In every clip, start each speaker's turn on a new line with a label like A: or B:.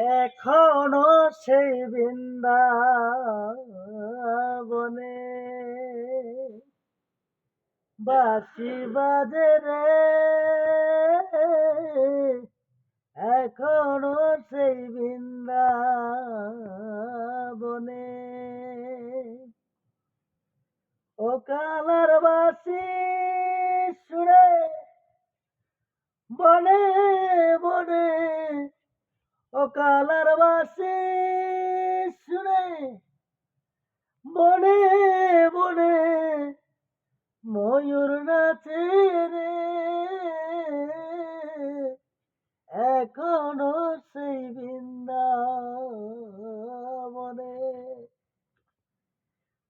A: এখনও সেই বৃন্দাবনে। বাসি বাজে রে এখনও সেই বৃন্দাবনে। ও কালার বাসি সুরে বনে বনে ও কালার বাসি শুনে বনে বনে ময়ূর নাচে রে। এখনও সেই বৃন্দাবনে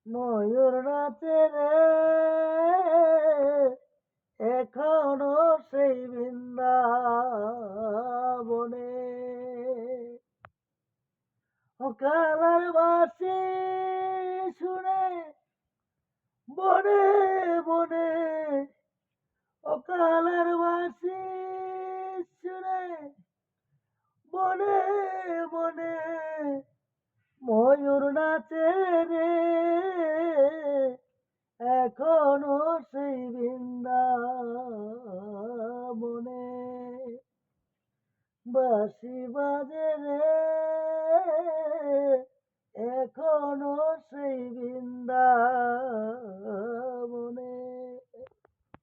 A: ময়ূর নাচে রে। কালার বাসি শুনে বনে বনে ও কালার বাসি শুনে বনে বনে ময়ূর নাচে রে। এখনও সেই বৃন্দাবনে বাসি বাজে রে। এখনও সেই বৃন্দাবনে